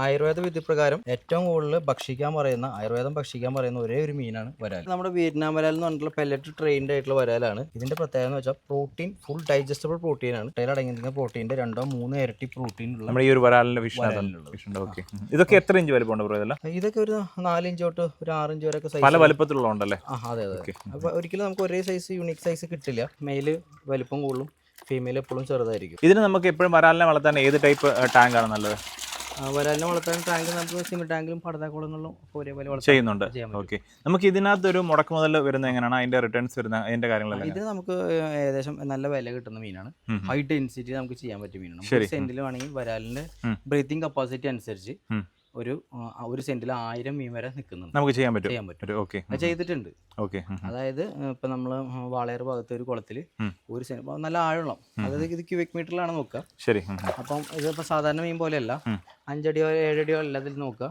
ആയുർവേദ വിധി പ്രകാരം ഏറ്റവും കൂടുതൽ ഭക്ഷിക്കാൻ പറയുന്ന ആയുർവേദം ഭക്ഷിക്കാൻ പറയുന്ന ഒരേ ഒരു മീനാണ് വരാൽ. നമ്മുടെ വിയറ്റ്നാം വരാൽ എന്ന് പറഞ്ഞിട്ടുള്ള പെല്ലറ്റ് ട്രെയിൻഡ് ആയിട്ടുള്ള വരാലാണ്. ഇതിന്റെ പ്രത്യേകത എന്ന് വെച്ചാൽ പ്രോട്ടീൻ ഫുൾ ഡൈജസ്റ്റബിൾ പ്രോട്ടീൻ ആണ്. ടൈൽ അടങ്ങിയിരിക്കുന്ന പ്രോട്ടീന്റെ രണ്ടോ മൂന്നോ ഇരട്ടി പ്രോട്ടീൻ ഉള്ള നമ്മുടെ ഈ ഒരു വരാലിന്റെ ഓക്കെ ഇതൊക്കെ എത്ര ഇഞ്ച് വലിപ്പം ബ്രോ ഇതൊക്കെ ഒരു നാലിഞ്ച് തൊട്ട് ഒരു ആറിഞ്ച് വരെ ഒക്കെ പല ആ അതെ അതെ അപ്പൊ ഒരിക്കലും നമുക്ക് ഒരേ സൈസ് യൂണിക് സൈസ് കിട്ടില്ല. മെയിൽ വലിപ്പം കൂടുതലും ഫീമെയിൽ എപ്പോഴും ചെറുതായിരിക്കും. ഇതിന് നമുക്ക് എപ്പോഴും വരാലിനെ വളർത്താൻ ഏത് ടൈപ്പ് ടാങ്ക് ആണ് നല്ലത്? വരാലിനെ വളർത്താൻ ടാങ്ക് നമുക്ക് സിമെന്റ് ടാങ്കിലും പടതാക്കുളങ്ങളിലും ഒക്കെ ഒരേപോലെ ചെയ്യുന്നുണ്ട്. ഓക്കെ നമുക്ക് ഇതിനകത്ത് ഒരു മുടക്ക് മുതൽ വരുന്ന എങ്ങനെയാണ്? അതിന്റെ റിട്ടേൺസ് വരുന്ന അതിന്റെ കാര്യങ്ങളെല്ലാം ഇത് നമുക്ക് ഏകദേശം നല്ല വില കിട്ടുന്ന മീനാണ്. ഹൈ ഡെൻസിറ്റി നമുക്ക് ചെയ്യാൻ പറ്റിയ മീനാണ്. ഒരു സെന്റിൽ വേണമെങ്കിൽ വരാലിന്റെ. ബ്രീത്തിങ് കപ്പാസിറ്റി അനുസരിച്ച് ഒരു ഒരു സെന്റിൽ ആയിരം മീൻ വരെ നിൽക്കുന്നുണ്ട്. നമുക്ക് ചെയ്യാൻ പറ്റും. ചെയ്യാൻ പറ്റും. ഓക്കെ ചെയ്തിട്ടുണ്ട്. ഓക്കെ അതായത് ഇപ്പൊ നമ്മൾ വാളയർ ഭാഗത്ത് ഒരു കുളത്തിൽ ഒരു സെന്റ് നല്ല ആഴമുള്ള അതായത് ഇത് ക്യൂബിക് മീറ്ററിലാണ് നോക്കുക. ശരി. അപ്പം ഇതിപ്പോ സാധാരണ മീൻ പോലെയല്ല. അഞ്ചടിയോ ഏഴടിയോ അല്ല ഇതിൽ നോക്കുക.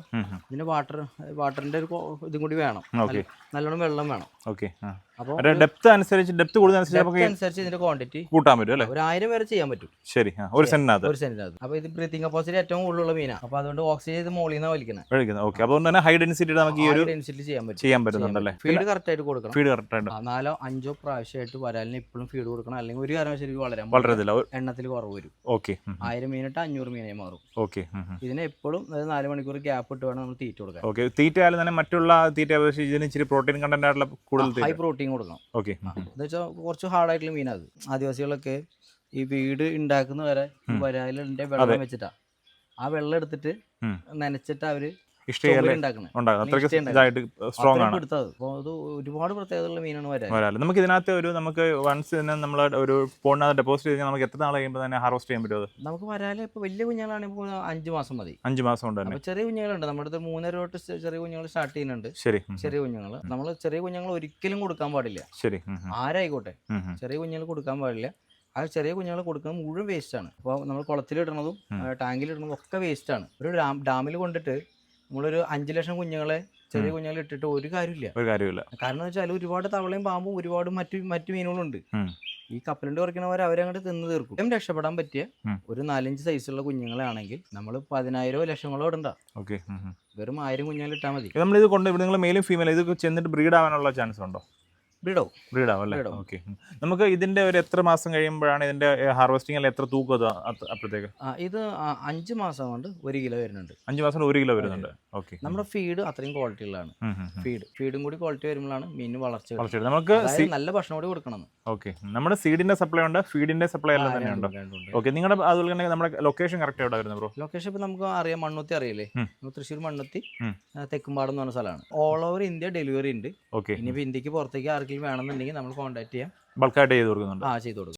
ഇതിന് വാട്ടർ വാട്ടറിന്റെ ഒരു ഇതും കൂടി വേണം. നല്ലോണം വെള്ളം വേണം. ഓക്കെ അപ്പോൾ ഡെപ്ത് അനുസരിച്ച് ഡെപ്ത് കൂടുന്നതനുസരിച്ച് അനുസരിച്ച് ഇതിന്റെ ക്വാണ്ടിറ്റി കൂട്ടാൻ പറ്റും അല്ലേ? ഒരു ആയിരം വരെ ചെയ്യാൻ പറ്റും. ശരി ഒരു സെന്റിനകത്ത്. ഒരു സെന്റിനകത്ത്. അപ്പൊ ഇത് ബ്രീത്തിങ് കപ്പാസിറ്റി ഏറ്റവും കൂടുതലുള്ള മീനാണ് അപ്പൊ അതുകൊണ്ട് ഓക്സിജൻ ഇത് മോളിൽ നിന്ന് വലിക്കണം കഴിക്കുന്നത് ഓക്കെ അതുകൊണ്ട് തന്നെ ഹൈ ഡെൻസിറ്റി നമുക്ക് ഈ ഒരു ഡെൻസിറ്റി ചെയ്യാൻ പറ്റും. ചെയ്യാൻ പറ്റുന്നുണ്ടല്ലേ ഫീഡ് കറക്റ്റ് ആയിട്ട് കൊടുക്കണം. ഫീഡ് കറക്റ്റ് ആയിട്ട്. നാലോ അഞ്ചോ പ്രാവശ്യമായിട്ട് വരാലിന് ഇപ്പോഴും ഫീഡ് കൊടുക്കണം. അല്ലെങ്കിൽ ഒരു കാരണവശാലും ഇത് വളരാൻ വളരത്തില്ല. എണ്ണത്തിൽ കുറവ് വരും. ഓക്കെ ആയിരം മീനിട്ട് അഞ്ഞൂറ് മീനായി മാറും. ഓക്കെ ഇതിന് എപ്പോഴും നാല് മണിക്കൂർ ഗ്യാപ്പ് ഇട്ട് വേണം നമ്മൾ തീറ്റ കൊടുക്കാൻ. ഓക്കെ തീറ്റ ആയാലും തന്നെ മറ്റുള്ള തീറ്റ അപേക്ഷിച്ച് ഇതിന് ഇച്ചിരി പ്രോട്ടീൻ കണ്ടന്റ് ആയിട്ടുള്ള കൂടുതൽ ഹൈ പ്രോട്ടീൻ കൊടുക്കണം. ഓക്കെ എന്ന് വെച്ചാൽ കുറച്ച് ഹാർഡായിട്ടുള്ള മീനാണ് ആദിവാസികളൊക്കെ ഈ വീട് ഉണ്ടാക്കുന്ന വരെ വരായിലെ വെള്ളം വെച്ചിട്ടാ. ആ വെള്ളം എടുത്തിട്ട് നനച്ചിട്ട് അവർ സ്ട്രോങ് ആണ്. ഒരുപാട് പ്രത്യേകതയുള്ള മീനാണ് വരാൽ നമുക്ക് ഇതിനകത്ത് ഒരു നമുക്ക് വൺസ് തന്നെ നമ്മൾ ഒരു ഫോണിനകത്ത് ഡെപ്പോസിറ്റ് ചെയ്ത് നമുക്ക് എത്ര നാൾ കഴിയുമ്പോൾ തന്നെ ഹാർവസ്റ്റ് ചെയ്യാൻ പറ്റുമോ നമുക്ക് വരാൽ ഇപ്പൊ വലിയ കുഞ്ഞുങ്ങളാണെങ്കിൽ ഇപ്പോൾ അഞ്ച് മാസം മതി. അഞ്ച് മാസം ഉണ്ട് തന്നെ. ചെറിയ കുഞ്ഞുങ്ങളുണ്ട്. നമ്മുടെ അടുത്ത് മൂന്നര തൊട്ട് ചെറിയ കുഞ്ഞുങ്ങൾ സ്റ്റാർട്ട് ചെയ്യുന്നുണ്ട്. ശരി. ചെറിയ കുഞ്ഞുങ്ങൾ. നമ്മൾ ചെറിയ കുഞ്ഞുങ്ങൾ ഒരിക്കലും കൊടുക്കാൻ പാടില്ല. ശരി. ആരായിക്കോട്ടെ. ചെറിയ കുഞ്ഞുങ്ങൾ കൊടുക്കാൻ പാടില്ല. ആ ചെറിയ കുഞ്ഞുങ്ങളെ കൊടുക്കുന്നത് മുഴുവൻ വേസ്റ്റ് ആണ്. അപ്പോൾ നമ്മൾ കുളത്തിലിടണതും ടാങ്കിലിടണതും ഒക്കെ വേസ്റ്റ് ആണ്. ഒരു ഡാമിൽ കൊണ്ടിട്ട് നമ്മളൊരു അഞ്ചു ലക്ഷം കുഞ്ഞുങ്ങളെ ചെറിയ കുഞ്ഞുങ്ങളെ ഇട്ടിട്ട് ഒരു കാര്യമില്ല ഒരു കാര്യമില്ല കാരണം വെച്ചാൽ ഒരുപാട് തവളയും പാമ്പും ഒരുപാട് മറ്റു മറ്റു മീനുകളുണ്ട്. ഉണ്ട് ഈ കപ്പലിന്റെ കുറയ്ക്കണവർ അവരങ്ങോട്ട് തിന്ന് തീർക്കും. ഇതും രക്ഷപ്പെടാൻ പറ്റിയ. ഒരു നാലഞ്ച് സൈസുള്ള കുഞ്ഞുങ്ങളാണെങ്കിൽ നമ്മൾ പതിനായിരോ ലക്ഷങ്ങളോ ഇടണ്ട. ഓക്കെ വെറും ആയിരം കുഞ്ഞുങ്ങൾ ഇട്ടാൽ മതി. നമ്മൾ ഇത് കൊണ്ട് ഇവിടെ നിങ്ങൾ മെയിലും ഫീമെയിൽ ഇത് ചെന്നിട്ട് ബ്രീഡ് ആവാനുള്ള ചാൻസ് ഉണ്ടോ? അല്ലേ? ഓക്കെ. നമുക്ക് ഇതിന്റെ ഒരു എത്ര മാസം കഴിയുമ്പോഴാണ് ഇതിന്റെ ഹാർവെസ്റ്റിംഗ് അല്ല എത്ര തൂക്കം അത് അപ്പോഴത്തേക്ക് ഇത് അഞ്ച് മാസം കൊണ്ട് ഒരു കിലോ വരുന്നുണ്ട്. അഞ്ച് മാസം കൊണ്ട് ഒരു കിലോ വരുന്നുണ്ട്. ഓക്കെ. നമ്മുടെ ഫീഡ് അത്രയും ക്വാളിറ്റി ഉള്ളതാണ്. ഫീഡ് ഫീഡും കൂടി ക്വാളിറ്റി വരുമ്പോഴാണ് മീനിന് വളർച്ച നമുക്ക് നല്ല ഭക്ഷണം കൂടി കൊടുക്കണം ഓക്കെ. നമ്മുടെ സീഡിന്റെ സപ്ലൈ ഉണ്ട് ഫീഡിന്റെ സപ്ലൈ എല്ലാം തന്നെ ഉണ്ട്? ഓക്കെ നിങ്ങളുടെ അതുപോലെ തന്നെ നമ്മുടെ ലൊക്കേഷൻ കറക്റ്റ് എവിടെ വരുന്നത് ബ്രോ ലൊക്കേഷൻ ഇപ്പൊ നമുക്ക് അറിയാം മണ്ണുത്തി അറിയില്ലേ? തൃശ്ശൂർ മണ്ണുത്തി തെക്കുംപാടം എന്ന് പറഞ്ഞ സ്ഥലമാണ്. ഓൾ ഓവർ ഇന്ത്യ ഡെലിവറി ഉണ്ട്. ഓക്കെ. ഇനിയിപ്പോ ഇന്ത്യയ്ക്ക് പുറത്തേക്ക് ആർക്കെങ്കിലും വേണമെന്നുണ്ടെങ്കിൽ നമ്മൾ കോൺടാക്ട് ചെയ്യാം. ബൾക്കായിട്ട് ചെയ്ത് കൊടുക്കുന്നുണ്ട്. ആ ചെയ്ത് കൊടുക്കും.